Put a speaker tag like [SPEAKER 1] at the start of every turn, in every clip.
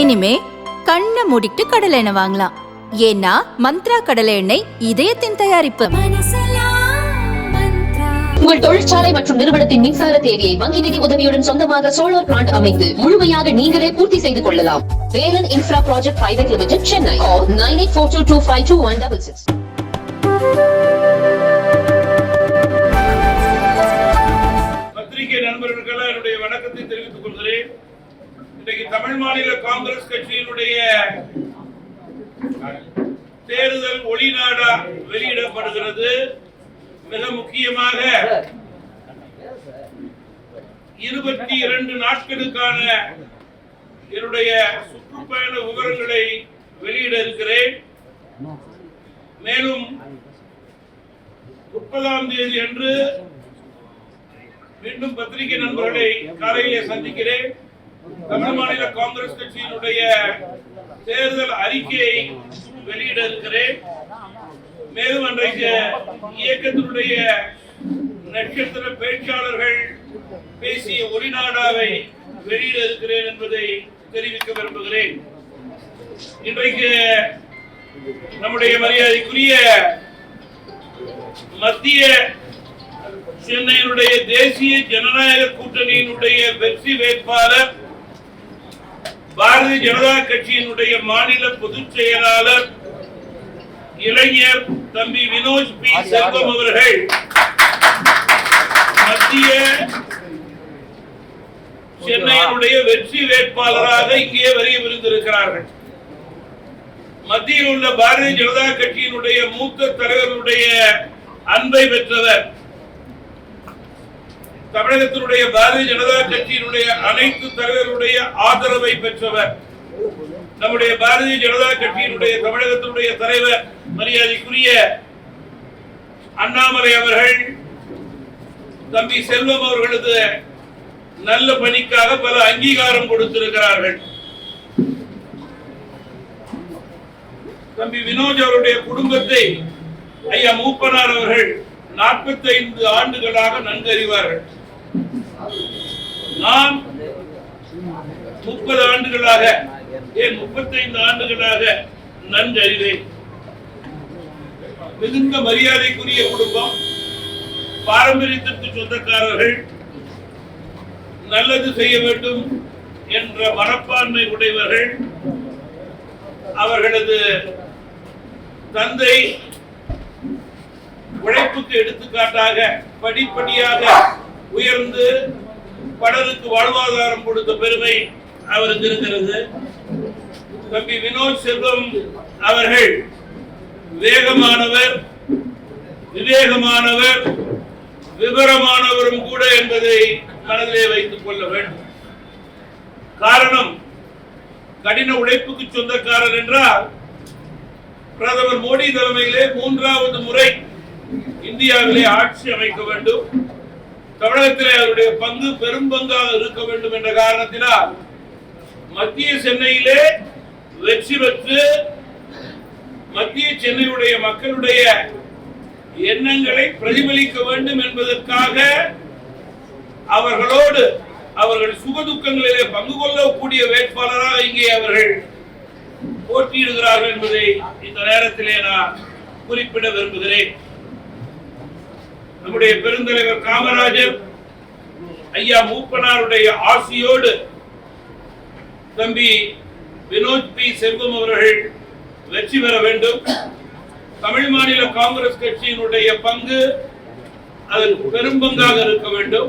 [SPEAKER 1] இனிமே கண்ணை மூடிட்டு கடலை எண்ணெய் வாங்கலாம். ஏன்னா மந்த்ரா கடலை எண்ணெய் இதயத்தின் தயாரிப்பு.
[SPEAKER 2] உங்கள் தொழிற்சாலை மற்றும் நிறுவனத்தின் மின்சார தேவையை வங்கி நிதி உதவியுடன் சொந்தமாக சோலார் பிளான்ட் அமைத்து முழுமையாக நீங்களே பூர்த்தி செய்து கொள்ளலாம். Velan infra project private limited Chennai nine eight four two two five two one double six
[SPEAKER 3] பத்திரிகை நண்பர்களுக்கெல்லாம் என்னுடைய வணக்கத்தை தெரிவித்துக் கொள்கிறேன். இன்றைக்கு தமிழ் மாநில காங்கிரஸ் கட்சியினுடைய தேர்தல் ஒளிநாடா வெளியிடப்படுகிறது. மிக முக்கியமாக இருபத்தி இரண்டு நாட்களுக்கான என்னுடைய சுற்றுப்பயண விவரங்களை வெளியிட இருக்கிறேன். மேலும் முப்பதாம் தேதி அன்று மீண்டும் பத்திரிகை நண்பர்களை காலையிலே சந்திக்கிறேன். தமிழ் மாநில காங்கிரஸ் கட்சியினுடைய தேர்தல் அறிக்கையை வெளியிட இருக்கிறேன் மேலும் அன்றைக்கு இயக்கத்தினுடைய நட்சத்திர பேச்சாளர்கள் பேசிய ஒளிநாடாவை வெளியிட இருக்கிறேன் என்பதை தெரிவிக்க விரும்புகிறேன். இன்றைக்கு நம்முடைய மரியாதைக்குரிய மத்திய சென்னையினுடைய தேசிய ஜனநாயக கூட்டணியினுடைய வெற்றி வேட்பாளர் பாரதிய ஜனதா கட்சியினுடைய மாநில பொதுச் செயலாளர் இளைஞர் தம்பி வினோஜ் பி. செல்வம் அவர்கள். மத்திய சென்னையினுடைய வெற்றி வேட்பாளராக இங்கே வருகவிருந்திருக்கிறார்கள். மத்தியில் உள்ள பாரதிய ஜனதா கட்சியினுடைய மூத்த தலைவர்களுடைய அன்பை பெற்றவர் தமிழகத்தினுடைய பாரதிய ஜனதா கட்சியினுடைய அனைத்து தலைவர்களுடைய ஆதரவை பெற்றவர். நம்முடைய பாரதிய ஜனதா கட்சியினுடைய தமிழகத்தினுடைய தலைவர் மரியாதைக்குரிய அண்ணாமலை அவர்கள் தம்பி செல்வம் அவர்களது நல்ல பணிக்காக பல அங்கீகாரம் கொடுத்திருக்கிறார்கள். தம்பி வினோஜ் அவருடைய குடும்பத்தை ஐயா மூப்பனார் அவர்கள் 45 ஆண்டுகளாக நன்கறிவார்கள். நான் முப்பது ஆண்டுகளாக ஏன் முப்பத்தைந்து ஆண்டுகளாக நன்கறிவேன் மிகுந்த மரியாதைக்குரிய குடும்பம் பாரம்பரியத்திற்கு சொந்தக்காரர்கள் நல்லது செய்ய வேண்டும் என்ற மனப்பான்மை உடையவர்கள் அவர்களது தந்தை உழைப்புக்கு எடுத்துக்காட்டாக படிப்படியாக உயர்ந்து பலருக்கு வாழ்வாதாரம் கொடுத்த பெருமை அவருக்கு இருக்கிறது. தம்பி வினோத் செல்வம் அவர்கள் வேகமானவர் விவேகமானவர் விவரமானவரும் கூட என்பதை மனதிலே வைத்துக் கொள்ள வேண்டும். காரணம் கடின உழைப்புக்கு சொந்தக்காரர் என்றால் பிரதமர் மோடி தலைமையிலே மூன்றாவது முறை இந்தியாவிலே ஆட்சி அமைக்க வேண்டும். தமிழகத்திலே அவருடைய பங்கு பெரும் பங்காக இருக்க வேண்டும் என்ற காரணத்தினால் மத்திய சென்னையிலே வெற்றி பெற்று மத்திய சென்னையுடைய மக்களுடைய எண்ணங்களை பிரதிபலிக்க வேண்டும் என்பதற்காக அவர்களோடு அவர்கள் சுகதுக்கங்களிலே பங்கு கொள்ளக்கூடிய வேட்பாளராக இங்கே அவர்கள் போட்டியிடுகிறார்கள் என்பதை இந்த நேரத்திலே நான் குறிப்பிட விரும்புகிறேன். நம்முடைய பெருந்தலைவர் காமராஜர் ஐயா மூப்பனாருடைய ஆசியோடு தம்பி வினோத் பி. செல்வம் அவர்கள் வெற்றி பெற வேண்டும். தமிழ் மாநில காங்கிரஸ் கட்சியினுடைய பங்கு அதற்கு பெரும்பங்காக இருக்க வேண்டும்.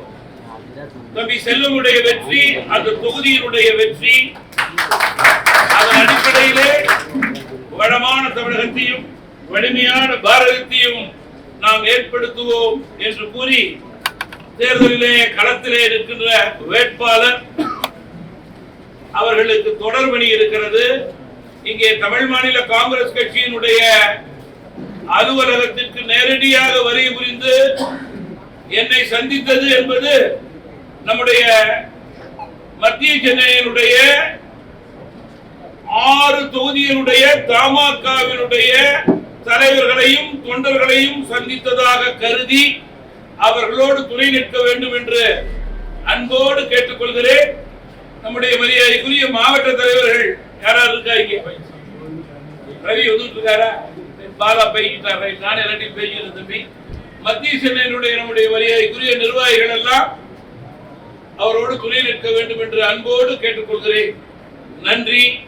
[SPEAKER 3] தம்பி செல்வமுடைய வெற்றி அந்த தொகுதியினுடைய வெற்றி அதன் அடிப்படையிலே வளமான தமிழகத்தையும் வலிமையான பாரதத்தையும் நாம் ஏற்படுத்துவோம் என்று கூறி தேர்தலிலே களத்திலே இருக்கின்ற வேட்பாளர் அவர்களுக்கு தொடர்பணி இருக்கிறது. இங்கே தமிழ் மாநில காங்கிரஸ் கட்சியினுடைய அலுவலகத்திற்கு நேரடியாக வரி புரிந்து என்னை சந்தித்தது என்பது நம்முடைய மத்திய சென்னையினுடைய ஆறு தொகுதியினுடைய தமாகவினுடைய தலைவர்களையும் தொண்டர்களையும் சந்தித்ததாக கருதி அவர்களோடு துணை நிற்க வேண்டும் என்று அன்போடு கேட்டுக்கொள்கிறேன். நம்முடைய மரியாதைக்குரிய மாவட்ட தலைவர்கள் யாராவது இருக்காங்க ரவி வந்துட்டு இருக்காரா பாலா பேசிட்டார்? ரைட் நான் எல்லாத்தையும் பேசிக்கிறேன் தம்பி. மத்திய சென்னையினுடைய நம்முடைய மரியாதைக்குரிய நிர்வாகிகள் எல்லாம் அவரோடு துணை நிற்க வேண்டும் என்று அன்போடு கேட்டுக்கொள்கிறேன். நன்றி.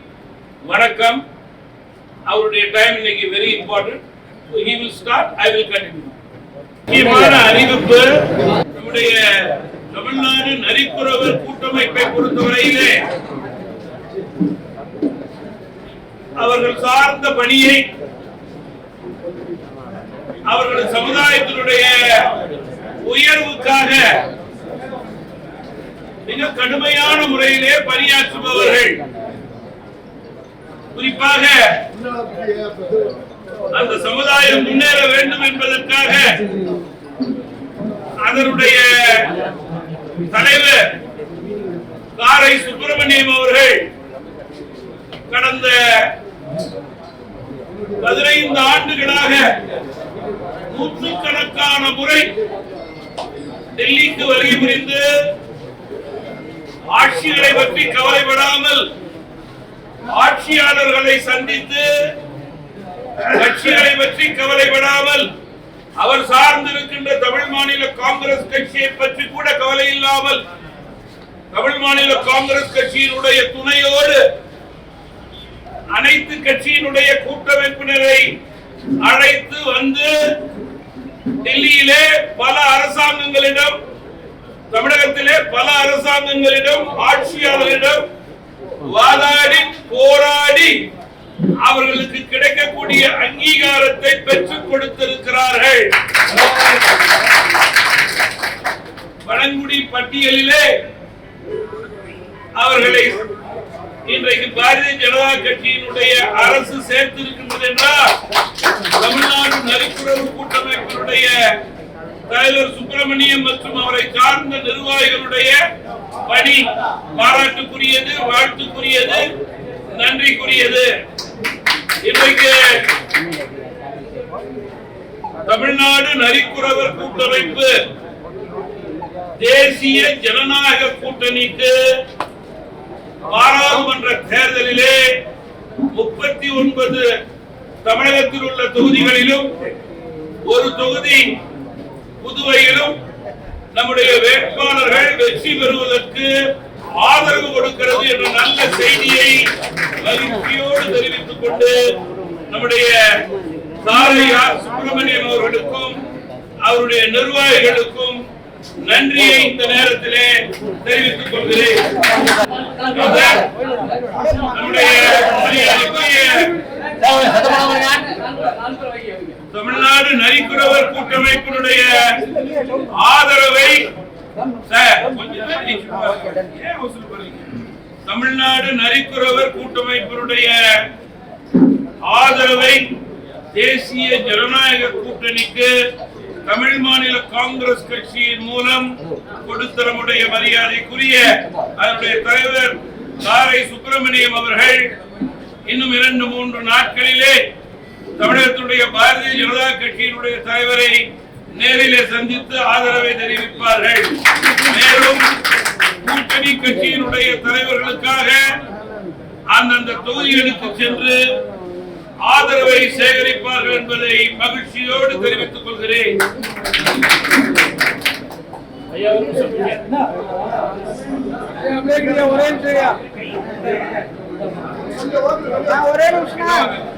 [SPEAKER 3] வணக்கம். அவருடைய டைம் இன்னைக்கு very important he will start I will continue முக்கியமான அறிவிப்பு நம்முடைய தமிழ்நாடு நரிக்குறவர் கூட்டமைப்பை பொறுத்தவரையிலே அவர்கள் சார்ந்த பணியை அவர்கள் சமுதாயத்தினுடைய உயர்வுக்காக மிக கடுமையான முறையிலே பணியாற்றுபவர்கள். குறிப்பாக அந்த சமுதாயம் முன்னேற வேண்டும் என்பதற்காக அதனுடைய தலைவர் காரை சுப்பிரமணியம் அவர்கள் கடந்த பதினைந்து ஆண்டுகளாக நூற்றுக்கணக்கான முறை டெல்லிக்கு வருகை புரிந்து ஆட்சிகளை பற்றி கவலைப்படாமல் ஆட்சியாளர்களை சந்தித்து கட்சிகளை பற்றி கவலைப்படாமல் அவர் சார்ந்திருக்கின்ற தமிழ் மாநில காங்கிரஸ் கட்சியை பற்றி கூட கவலை இல்லாமல் தமிழ் மாநில காங்கிரஸ் கட்சியினுடைய துணையோடு அனைத்து கட்சியினுடைய கூட்டமைப்பினரை அழைத்து வந்து டெல்லியிலே பல அரசாங்கங்களிடம் தமிழகத்திலே பல அரசாங்கங்களிடம் ஆட்சியாளரிடம் வாதாடி போராடி அவர்களுக்கு கிடைக்கக்கூடிய அங்கீகாரத்தை பெற்றுக் கொடுத்திருக்கிறார்கள். பழங்குடி பட்டியலிலே அவர்களை இன்றைக்கு பாரதிய ஜனதா கட்சியினுடைய அரசு சேர்த்திருக்கின்றது என்றால் தமிழ்நாடு நலிப்புறவு கூட்டமைப்பினுடைய தலைவர் சுப்பிரமணியம் மற்றும் அவரை சார்ந்த நிர்வாகிகளுடைய பணி பாராட்டுக்குரியது வாழ்த்துக்குரியது நன்றிக்குரியது. இன்றைக்கு தமிழ்நாடு நரிக்குறவர் கூட்டமைப்பு தேசிய ஜனநாயக கூட்டணிக்கு பாராளுமன்ற தேர்தலிலே முப்பத்தி ஒன்பது தமிழகத்தில் உள்ள தொகுதிகளிலும் ஒரு தொகுதி புதுவையிலும் நம்முடைய வேட்பாளர்கள் வெற்றி பெறுவதற்கு ஆதரவு கொடுக்கிறது என்ற நல்ல செய்தியை மகிழ்ச்சியோடு தெரிவித்துக் கொண்டு நம்முடைய சாரையார் சுப்பிரமணியம் அவர்களுக்கும் அவருடைய நிர்வாகிகளுக்கும் நன்றியை இந்த நேரத்திலே தெரிவித்துக் கொள்கிறேன். நம்முடைய தமிழ்நாடு நரிக்குறவர் கூட்டமைப்பினுடைய ஆதரவை தமிழ்நாடு நரிக்குறவர் கூட்டமைப்பினுடைய ஆதரவை தேசிய ஜனநாயக கூட்டணிக்கு தமிழ் மாநில காங்கிரஸ் கட்சியின் மூலம் கொடுத்த நம்முடைய மரியாதைக்குரிய அதனுடைய தலைவர் காரை சுப்பிரமணியம் அவர்கள் இன்னும் இரண்டு மூன்று நாட்களிலே தமிழகத்துடைய பாரதிய ஜனதா கட்சியினுடைய தலைவரை நேரிலே சந்தித்து ஆதரவை தெரிவிப்பார்கள். மேலும் கூட்டணி கட்சியினுடைய தலைவர்களுக்காக அந்தந்த தொகுதிகளுக்கு சென்று ஆதரவை சேகரிப்பார்கள் என்பதை மகிழ்ச்சியோடு தெரிவித்துக் கொள்கிறேன். நிமிஷம்.
[SPEAKER 4] ஒரே நிமிஷம்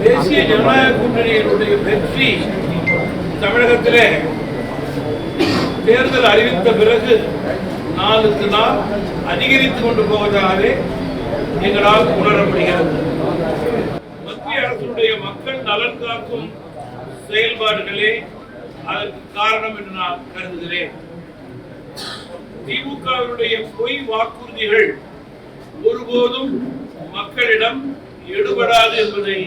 [SPEAKER 3] தேசிய ஜனநாயக கூட்டணியினுடைய வெற்றி தமிழகத்திலே தேர்தல் அறிவித்த பிறகு நாளுக்கு நாள் அதிகரித்துக் கொண்டு போவதாகவே எங்களால் உணர முடிகிறது மத்திய அரசுடைய மக்கள் நலன் காக்கும் செயல்பாடுகளே அதற்கு காரணம் என்று நான் கருதுகிறேன். திமுகவினுடைய பொய் வாக்குறுதிகள் ஒருபோதும் மக்களிடம் எடுபடாது என்பதை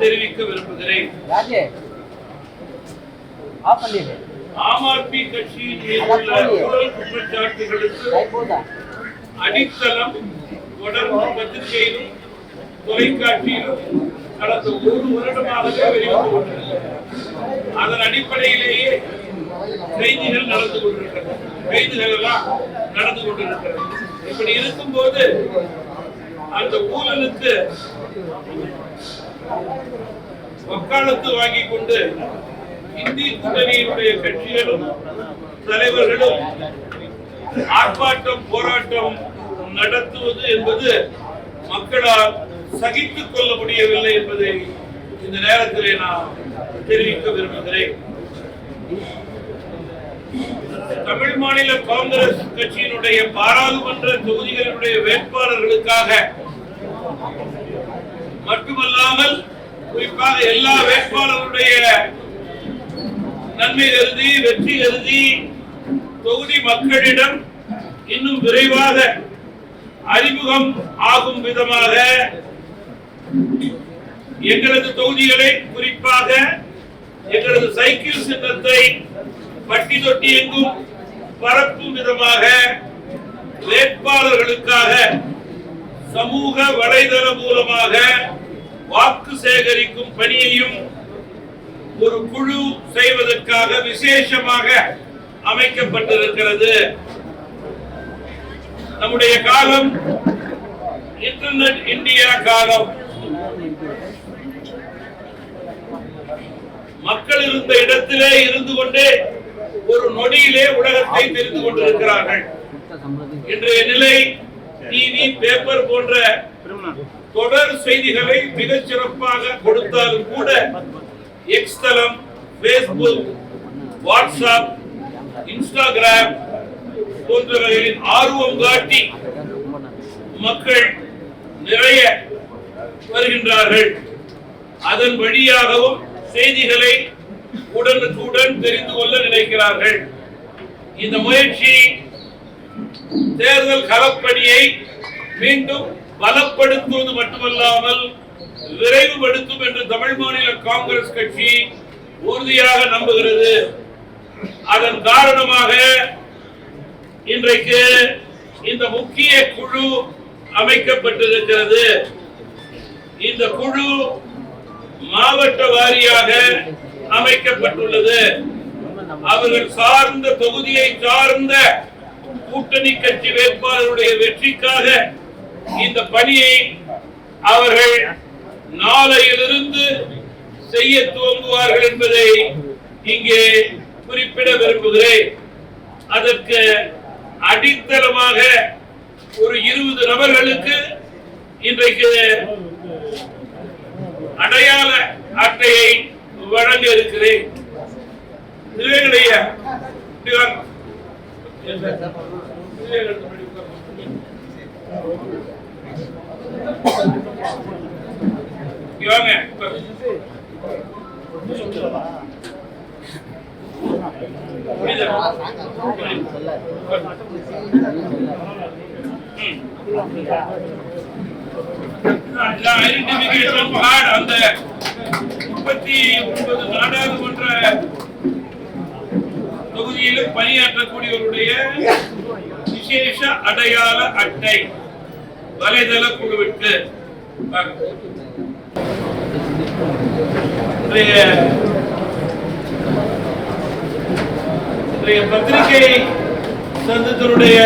[SPEAKER 3] தெரிவிக்க விரும்புகிறேன். ஆம் ஆத்மி கட்சியின் ஊழல் குற்றச்சாட்டுகளுக்கு அடித்தளம் தொடர்ந்து பத்திரிகையிலும் தொலைக்காட்சியிலும் கடந்த ஒரு வருடமாகவே வெளிவந்து அதன் அடிப்படையிலேயே கைதிகள் நடந்து கொண்டிருக்கிறது. கைதுகள் எல்லாம் நடந்து கொண்டிருக்கிறது. இப்படி இருக்கும்போது அந்த ஊழலுக்கு வக்காலத்து வாங்கி கொண்டு இந்திய கூட்டணியினுடைய கட்சிகளும் தலைவர்களும் ஆர்ப்பாட்டம் போராட்டம் நடத்துவது என்பது மக்களால் சகித்துக் கொள்ள முடியவில்லை என்பதை இந்த நேரத்திலே நான் தெரிவிக்க விரும்புகிறேன். தமிழ் மாநில காங்கிரஸ் கட்சியினுடைய பாராளுமன்ற தொகுதிகளினுடைய வேட்பாளர்களுக்காக மட்டுமல்லாமல் குறிப்பாக எல்லா வேட்பாளருடைய நன்மை கருதி வெற்றி கருதி தொகுதி மக்களிடம் இன்னும் விரைவாக அறிமுகம் ஆகும் விதமாக எங்களது தொகுதிகளை குறிப்பாக எங்களது சைக்கிள் சின்னத்தை பட்டி தொட்டி எங்கும் பரப்பும் விதமாக வேட்பாளர்களுக்காக சமூக வலைதளம் மூலமாக வாக்கு சேகரிக்கும் பணியையும் ஒரு குழு செய்வதற்காக விசேஷமாக அமைக்கப்பட்டிருக்கிறது. நம்முடைய காலம் இன்டர்நெட் இந்தியா காலம். மக்கள் இருந்த இடத்திலே இருந்து கொண்டே ஒரு நொடியிலே உலகத்தை தெரிந்து கொண்டிருக்கிறார்கள். இன்றைய நிலை டிவி பேப்பர் போன்ற தொடர் செய்திகளை மிகச் சிறப்பாக கொடுத்தாலும் கூட எக்ஸ் தளம் பேஸ்புக் வாட்ஸ்அப் இன்ஸ்டாகிராம் போன்றவைகளின் ஆர்வம் காட்டி மக்கள் நிறைய வருகின்றார்கள். அதன் வழியாகவும் செய்திகளை உடனுக்குடன் தெரிந்து கொள்ள நினைக்கிறார்கள். இந்த முயற்சி தேர்தல் களப்பணியை மீண்டும் பலப்படுத்துவது மட்டுமல்லாமல் விரைவுபடுத்தும் என்று தமிழ் மாநில காங்கிரஸ் கட்சி உறுதியாக நம்புகிறது. அதன் காரணமாக இன்றைக்கு இந்த முக்கிய குழு அமைக்கப்பட்டிருக்கிறது. இந்த குழு மாவட்ட வாரியாக அமைக்கப்பட்டுள்ளது. அவர்கள் சார்ந்த தொகுதியை சார்ந்த கூட்டணி கட்சி வேட்பாளருடைய வெற்றிக்காக இந்த பணியை அவர்கள் நாளையிலிருந்து செய்ய துவங்குவார்கள் என்பதை இங்கே குறிப்பிட விரும்புகிறேன். அதற்கு அடித்தளமாக ஒரு இருபது நபர்களுக்கு இன்றைக்கு அடையாள அட்டையை வழங்க இருக்கிறேன் திருவேங்கடையா புரியுதா? ஐடென்டிபிகேஷன் கார்டு அந்த முப்பத்தி ஒன்பது நாடாளுமன்ற தொகுதியிலும் பணியாற்றக்கூடியவருடைய விசேஷ அடையாள அட்டை வலைதள குழுவிற்கு இன்றைய இன்றைய பத்திரிகை சந்திப்பினுடைய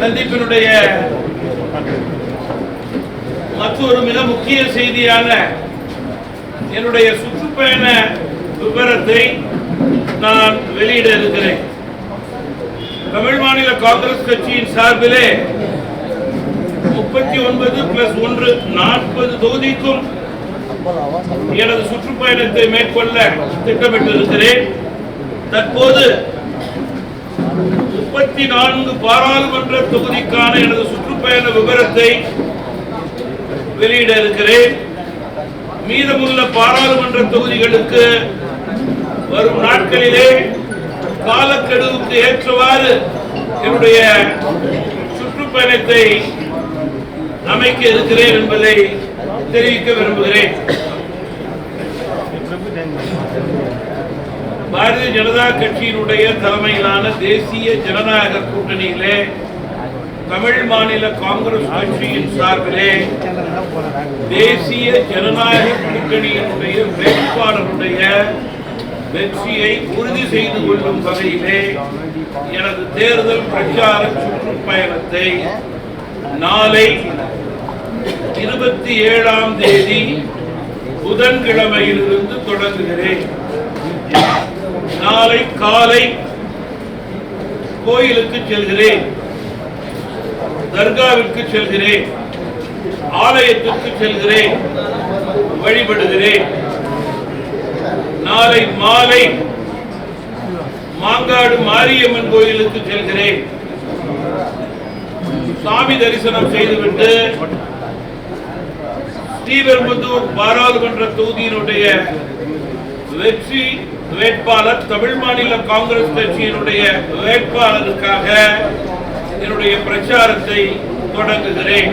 [SPEAKER 3] சந்திப்பினுடைய மற்றொரு மிக முக்கிய செய்தியான என்னுடைய சுற்றுப்பயண விவரத்தை நான் வெளியிட இருக்கிறேன். தமிழ் மாநில காங்கிரஸ் கட்சியின் சார்பிலே முப்பத்தி ஒன்பது பிளஸ் ஒன்று நாற்பது தொகுதிக்கும் எனது சுற்றுப்பயணத்தை மேற்கொள்ள திட்டமிட்டிருக்கிறேன். தற்போது முப்பத்தி நான்கு பாராளுமன்ற தொகுதிக்கான எனது சுற்றுப்பயண விவரத்தை வெளியிட இருக்கிறேன். மீதமுள்ள பாராளுமன்ற தொகுதிகளுக்கு வரும் நாட்களிலே காலக்கெடுவுக்கு ஏற்றவாறு என்னுடைய சுற்றுப்பயணத்தை அமைக்க இருக்கிறேன் என்பதை தெரிவிக்க விரும்புகிறேன். பாரதிய ஜனதா கட்சியினுடைய தலைமையிலான தேசிய ஜனநாயக கூட்டணியிலே தமிழ் மாநில காங்கிரஸ் கட்சியின் சார்பிலே தேசிய ஜனநாயக கூட்டணியினுடைய வேட்பாளருடைய வெற்றியை உறுதி செய்து கொள்ளும் வகையிலே எனது தேர்தல் பிரச்சார சுற்றுப்பயணத்தை நாளை இருபத்தி ஏழாம் தேதி புதன்கிழமையிலிருந்து தொடங்குகிறேன். நாளை காலை கோயிலுக்கு செல்கிறேன். தர்காவிற்கு செல்கிறேன். ஆலயத்திற்கு செல்கிறேன். வழிபடுகிறேன். நாளை மாலை மாங்காடு மாரியம்மன் கோயிலுக்கு செல்கிறேன். சாமி தரிசனம் செய்துவிட்டு ஸ்ரீபெரும்புத்தூர் பாராளுமன்ற தொகுதியினுடைய வெற்றி வேட்பாளர் தமிழ் மாநில காங்கிரஸ் கட்சியினுடைய வேட்பாளருக்காக என்னுடைய பிரச்சாரத்தை தொடங்குகிறேன்.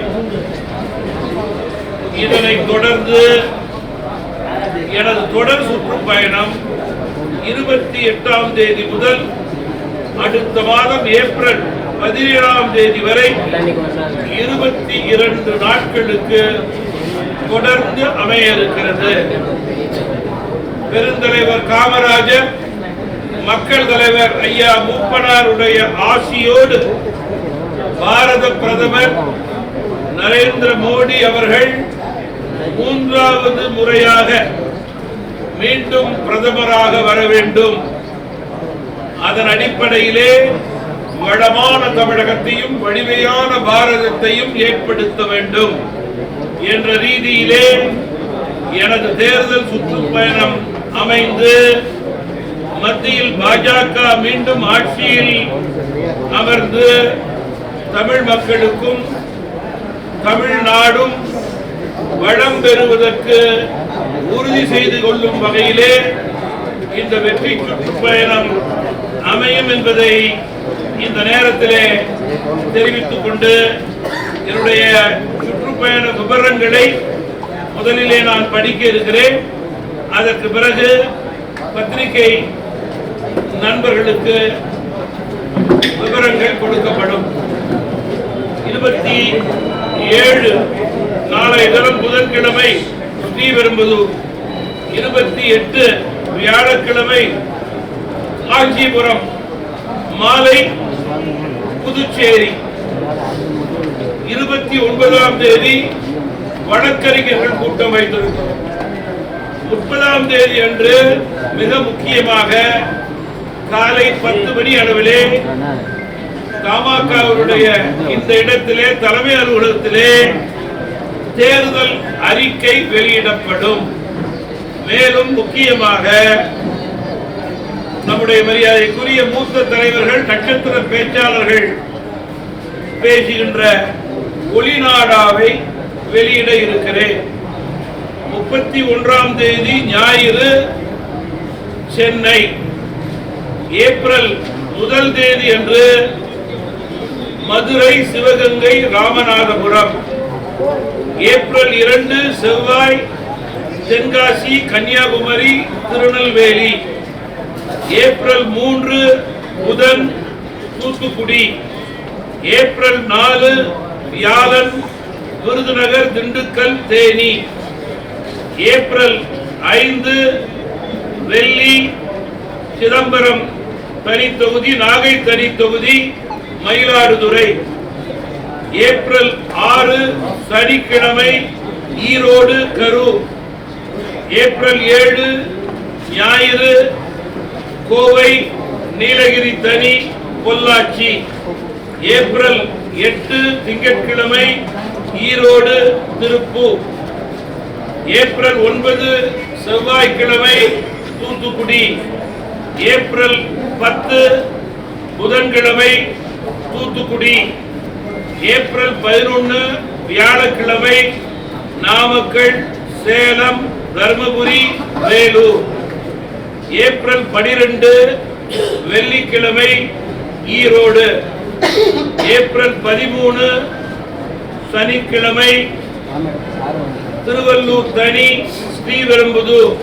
[SPEAKER 3] இதனை தொடர்ந்து எனது தொடர் சுற்றுப்பயணம் இருபத்தி எட்டாம் தேதி முதல் அடுத்த மாதம் ஏப்ரல் பதினேழாம் தேதி வரை இருபத்தி இரண்டு நாட்களுக்கு தொடர்ந்து அமைய இருக்கிறது பெருந்தலைவர் காமராஜர் மக்கள் தலைவர் ஐயா மூப்பனாருடைய ஆசியோடு பாரத பிரதமர் நரேந்திர மோடி அவர்கள் மூன்றாவது முறையாக மீண்டும் பிரதமராக வர வேண்டும். அதன் அடிப்படையிலே வளமான தமிழகத்தையும் வலிமையான பாரதத்தையும் ஏற்படுத்த வேண்டும் என்ற ரீதியிலே எனது தேர்தல் சுற்றுப்பயணம் அமைந்து மத்தியில் பாஜக மீண்டும் ஆட்சியில் அமர்ந்து தமிழ் மக்களுக்கும் தமிழ்நாடும் வளம் பெறுவதற்கு உறுதி செய்து கொள்ளும் வகையிலே இந்த வெற்றி சுற்றுப்பயணம் அமையும் என்பதை இந்த நேரத்திலே தெரிவித்துக் கொண்டு என்னுடைய சுற்றுப்பயண விவரங்களை முதலிலே நான் படிக்க இருக்கிறேன். அதற்கு பிறகு பத்திரிகை நண்பர்களுக்கு விவரங்கள் கொடுக்கப்படும். இருபத்தி ஏழு நாளைய தினம் புதன்கிழமை ஸ்ரீபெரும்புதூர். இருபத்தி எட்டு வியாழக்கிழமை காஞ்சிபுரம் மாலை புதுச்சேரி. இருபத்தி ஒன்பதாம் தேதி வழக்கறிஞர்கள் கூட்டம் வைத்திருக்கிறோம். முப்பதாம் தேதி அன்று மிக முக்கியமாக காலை பத்து மணி அளவிலே தமாகவுடைய இந்த இடத்திலே தலைமை அலுவலகத்திலே தேர்தல் அறிக்கை வெளியிடப்படும். மேலும் முக்கியமாக நம்முடைய மரியாதைக்குரிய மூத்த தலைவர்கள் நட்சத்திர பேச்சாளர்கள் பேசுகின்ற ஒளிநாடாவை வெளியிட இருக்கிறேன். முப்பத்தி ஒன்றாம் தேதி ஞாயிறு சென்னை. ஏப்ரல் முதல் தேதி என்று மதுரை சிவகங்கை ராமநாதபுரம். ஏப்ரல் இரண்டு செவ்வாய் தென்காசி கன்னியாகுமரி திருநெல்வேலி. ஏப்ரல் மூன்று புதன் தூத்துக்குடி. ஏப்ரல் நாலு வியாழன் விருதுநகர் திண்டுக்கல் தேனி. ஏப்ரல் ஐந்து வெள்ளி சிதம்பரம் தனி தொகுதி நாகை தனி தொகுதி மயிலாடுதுறை ஏப்ரல் ஆறு சனிக்கிழமை ஈரோடு கரூர் ஏப்ரல் ஏழு ஞாயிறு கோவை நீலகிரி தனி பொள்ளாச்சி. ஏப்ரல் எட்டு திங்கட்கிழமை ஈரோடு திருப்பூர். ஏப்ரல் ஒன்பது செவ்வாய்க்கிழமை தூத்துக்குடி. ஏப்ரல் பத்து புதன்கிழமை தூத்துக்குடி ஏப்ரல் பதினொன்று வியாழக்கிழமை நாமக்கல் சேலம் தர்மபுரி வேலூர். ஏப்ரல் பனிரெண்டு வெள்ளிக்கிழமை ஈரோடு. ஏப்ரல் பதிமூணு சனிக்கிழமை திருவள்ளூர் தனி ஸ்ரீபெரும்புதூர்.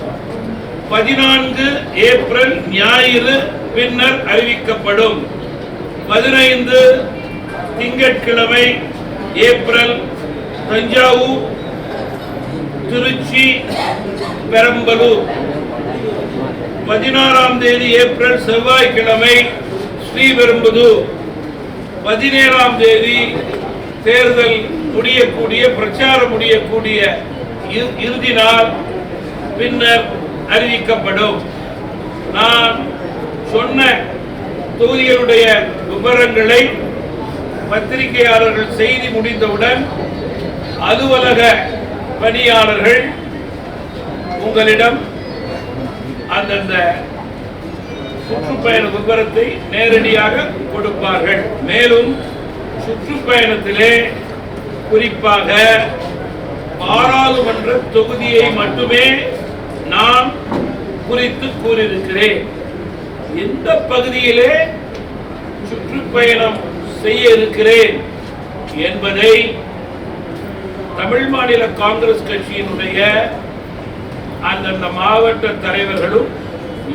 [SPEAKER 3] பதினான்கு ஏப்ரல் ஞாயிறு பின்னர் அறிவிக்கப்படும். பதினைந்து திங்கட்கிழமை ஏப்ரல் தஞ்சாவூர் திருச்சி பெரம்பலூர். பதினாறாம் தேதி ஏப்ரல் செவ்வாய்க்கிழமை ஸ்ரீபெரும்புதூர். பதினேழாம் தேதி தேர்தல் முடியக்கூடிய பிரச்சாரம் முடியக்கூடிய இறுதி நாள் பின்னர் அறிவிக்கப்படும். நான் சொன்ன தொகுதிகளுடைய விவரங்களை பத்திரிகையாளர்கள் செய்தி முடிந்தவுடன் அலுவலக பணியாளர்கள் உங்களிடம் அந்தந்த சுற்றுப்பயண விவரத்தை நேரடியாக கொடுப்பார்கள். மேலும் சுற்றுப்பயணத்திலே குறிப்பாக பாராளுமன்ற தொகுதியை மட்டுமே நான் குறித்து கூறியிருக்கிறேன். எந்த பகுதியிலே சுற்றுப்பயணம் செய்ய இருக்கிறேன் என்பதை தமிழ் மாநில காங்கிரஸ் கட்சியினுடைய அந்தந்த மாவட்ட தலைவர்களும்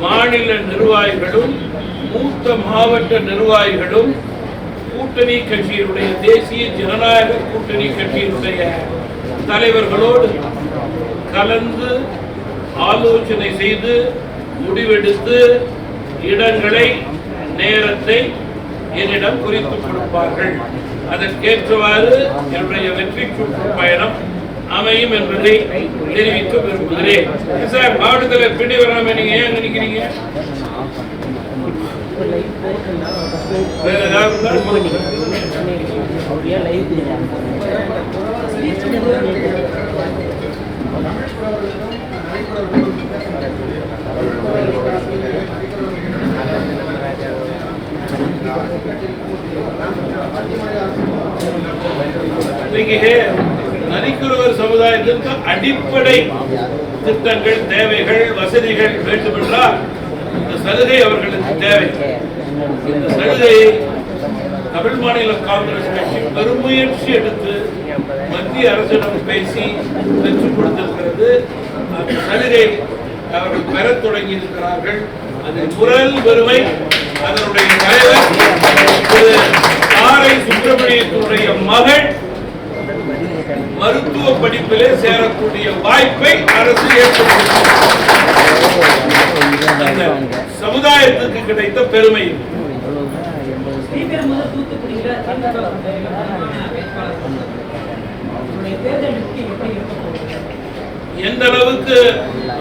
[SPEAKER 3] மாநில நிர்வாகிகளும் மூத்த மாவட்ட நிர்வாகிகளும் கூட்டணி கட்சியினுடைய தேசிய ஜனநாயக கூட்டணி கட்சியினுடைய தலைவர்களோடு கலந்து ஆலோசனை செய்து முடிவெடுத்து இடங்களை நேரத்தை என்னிடம் குறித்து கொடுப்பார்கள். அதற்கேற்றவாறு என்னுடைய வெற்றி சுற்றுப்பயணம் அமையும் என்பதை தெரிவிக்க விரும்புகிறேன். சார் மாவட்டத்தில் பிடி வராம நீங்க ஏன் நினைக்கிறீங்க வேற ஏதாவது இன்னைக்கு நரிக்குறவர் சமுதாயத்திற்கு அடிப்படை திட்டங்கள் தேவைகள் வசதிகள் வேண்டும் என்றால் இந்த சலுகை அவர்களுக்கு தேவை. இந்த சலுகையை தமிழ் மாநில காங்கிரஸ் கட்சி பெருமுயற்சி எடுத்து மத்திய அரசிடம் பேசி பெற்றுக் கொடுத்திருக்கிறது. அந்த சலுகை அவர்கள் பெறத் தொடங்கி இருக்கிறார்கள் அதில் குரல் பெருமை அதனுடைய தலைவர் திரு ஆரை சுப்பிரமணியத்தினுடைய மகள் மருத்துவ படிப்பிலே சேரக்கூடிய வாய்ப்பை அரசு ஏற்படுத்தி சமுதாயத்துக்கு கிடைத்த பெருமை. எந்த அளவுக்கு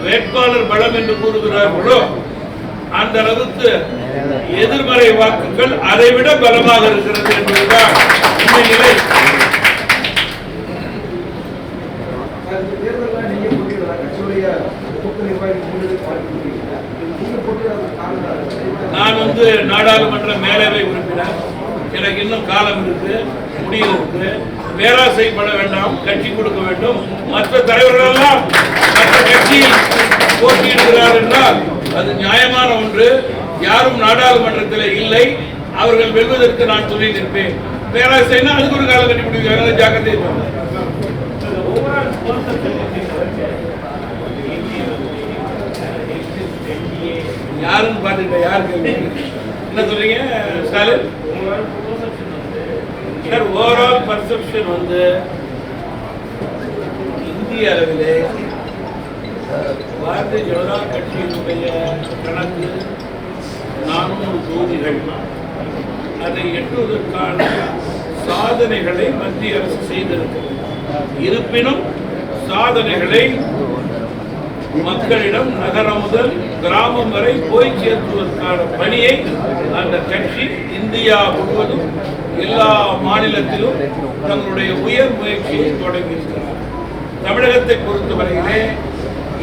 [SPEAKER 3] வேட்பாளர் பலம் என்று கூறுகிறார்களோ அந்த அளவுக்கு எதிர்மறை வாக்குகள் அதைவிட பலமாக இருக்கிறது என்பதுதான் நிலை. நான் வந்து நாடாளுமன்ற மேலவை உறுப்பினர். எனக்கு இன்னும் காலம் இருக்கு முடிவு இருக்கு. பேராசைப்பட வேண்டாம் கட்சி கொடுக்க வேண்டும். மற்ற தலைவர்கள் எல்லாம் மற்ற கட்சியில் போட்டியிடுகிறார் என்றால் அது நியாயமான ஒன்று. யாரும் நாடாளுமன்றத்தில் இல்லை. அவர்கள் வெல்வதற்கு நான் துணை நிற்பேன். பேராசைன்னா அதுக்கு ஒரு காலம் கட்டி பிடிக்கிறாங்க ஜாக்கிரதை யாருன்னு பாத்துக்கிட்ட யாரு என்ன சொல்றீங்க ஸ்டாலின்? சார் ஓவரால் பர்செப்ஷன் வந்து இந்திய அளவிலே பாரதிய ஜனதா கட்சியினுடைய கணக்கு நானூறு கோடிகள் அதை எட்டுவதற்கான சாதனைகளை மத்திய அரசு செய்திருக்கிறது. இருப்பினும் சாதனைகளை மக்களிடம் நகரம் முதல் கிராமம் வரை போய் சேர்த்துவதற்கான பணியை அந்த கட்சி இந்தியா முழுவதும் எல்லா மாநிலத்திலும் தங்களுடைய உயர் முயற்சியை தொடங்கியிருக்கிறார். தமிழகத்தை பொறுத்தவரையிலே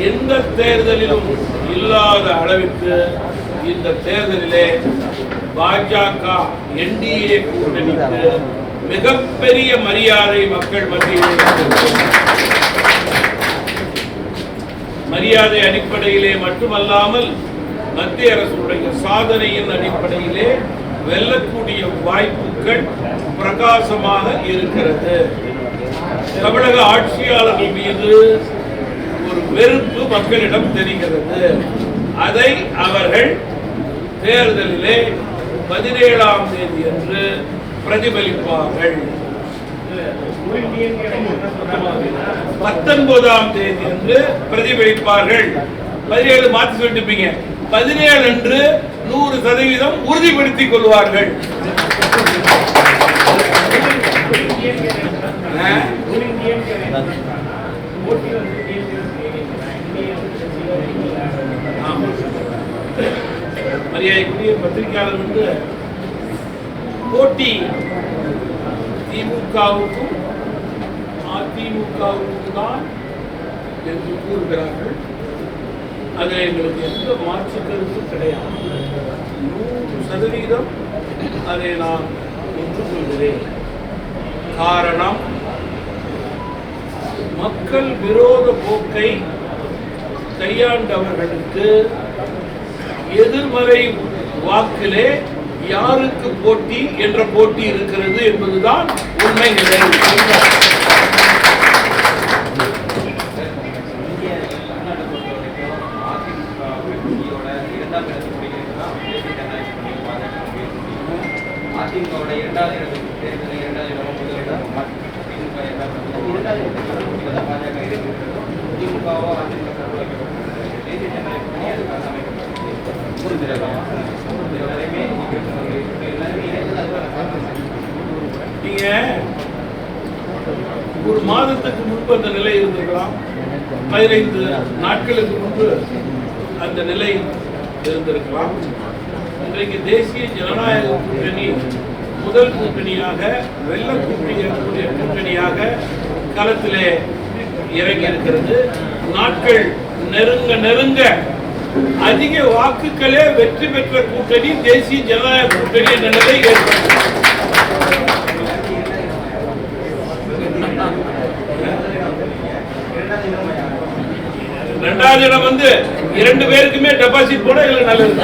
[SPEAKER 3] எந்த தேர்தலிலும் இல்லாத அளவிற்கு இந்த தேர்தலிலே பாஜக என்டிஏ கூட்டணிக்கு மிகப்பெரிய மரியாதை மக்கள் மத்தியில் மரியாதை அடிப்படையிலே மட்டுமல்லாமல் மத்திய அரசுடைய சாதனையின் அடிப்படையிலே வெல்லக்கூடிய வாய்ப்புகள் பிரகாசமாக இருக்கிறது. தமிழக ஆட்சியாளர்கள் மீது ஒரு வெறுப்பு மக்களிடம் தெரிகிறது. அதை அவர்கள் தேர்தலிலே பதினேழாம் தேதி என்று பிரதிபலிப்பார்கள். பத்தொன்பதாம் தேதி என்று பிரதிபலிப்பார்கள். பதினேழு மாத்தி சொல்லிட்டுப்பீங்க பதினேழு என்று நூறு சதவீதம் உறுதிப்படுத்திக் கொள்வார்கள் ஆ? ஆமா. மரியாதைக்குரிய பத்திரிகையாளர் வந்து போட்டி திமுகவுக்கும் அதிமுகவுக்கும் தான் என்று கூறுகிறார்கள். அதில் எங்களுக்கு எந்த மாற்று கருத்து கிடையாது. நூறு சதவீதம் அதை நான் ஒன்றுகொள்கிறேன். காரணம் மக்கள் விரோத போக்கை கையாண்டவர்களுக்கு எதிர்மறை வாக்கிலே யாருக்கு போட்டி என்ற போட்டி இருக்கிறது என்பதுதான் உண்மை நிலை.
[SPEAKER 5] அதிமுக இரண்டாவது இடத்துக்கு தேர்தலில் இரண்டாவது இடமும் முதலிடம் திமுக இரண்டாவது இடத்துக்கு பாஜக திமுகவோ அதிமுக தேசிய ஜனநாயக
[SPEAKER 3] நீங்க ஒரு மாதத்துக்கு முன்பு அந்த நிலை இருந்திருக்கலாம். பதினைந்து நாட்களுக்கு முன்பு அந்த நிலை இருந்திருக்கலாம். இன்றைக்கு தேசிய ஜனநாயக கூட்டணி முதல் கூட்டணியாக வெள்ள கூட்டணி கூட்டணியாக களத்திலே இறங்கி இருக்கிறது நாட்கள் நெருங்க நெருங்க அதிக வாக்குகளே வெற்றி பெற்ற கூட்டணி தேசிய ஜனநாயக கூட்டணி என்ற நிலை ஏற்பட்டது ரெண்டாவது இடம் வந்து இரண்டு பேருக்குமே டெபாசிட் போட எங்களுக்கு நல்லது.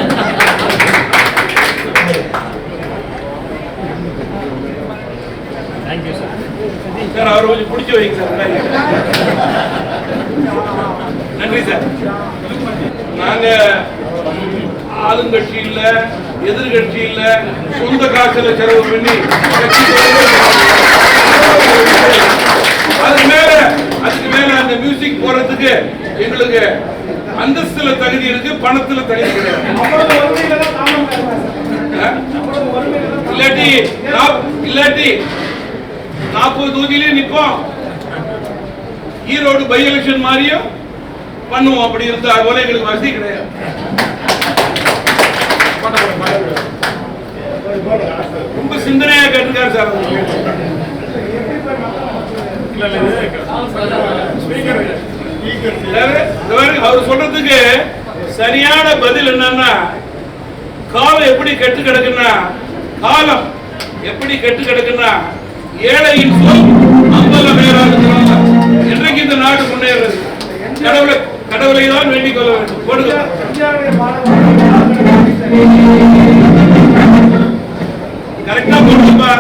[SPEAKER 3] சார் அவர் கொஞ்சம் பிடிச்சி வைங்க சார். நன்றி சார். நாங்க ஆளுங்கட்சி இல்ல எதிர்கட்சி இல்ல சொந்த காசுல செலவு பண்ணி அதுக்கு மேல அதுக்கு மேல அந்த மியூசிக் போறதுக்கு எங்களுக்கு அந்தஸ்துல தகுதி இருக்கு பணத்துல தகுதி? இல்லாட்டி இல்லாட்டி நாற்பது தொகுதியிலே நிற்போம் ஈரோடு பை எலெக்ஷன் மாதிரியும் பண்ணுவோம் அப்படி இருந்தா அது போல எங்களுக்கு வசதி கிடையாது. ரொம்ப சிந்தனையா கேட்டிருக்காரு சார் அவர். சொல்றதுக்கு சரியான பதில் என்னன்னா காலம் எப்படி கெட்டு கிடக்குன்னா காலம் எப்படி கெட்டு கிடக்குன்னா ஏழையின் சொல் அம்பல மேலாக இன்றைக்கு இந்த நாடு முன்னேறது கடவுளை கடவுளை தான் வேண்டிக் கொள்ள வேண்டும். போடுங்க. கரெக்டா போட்டுப்பா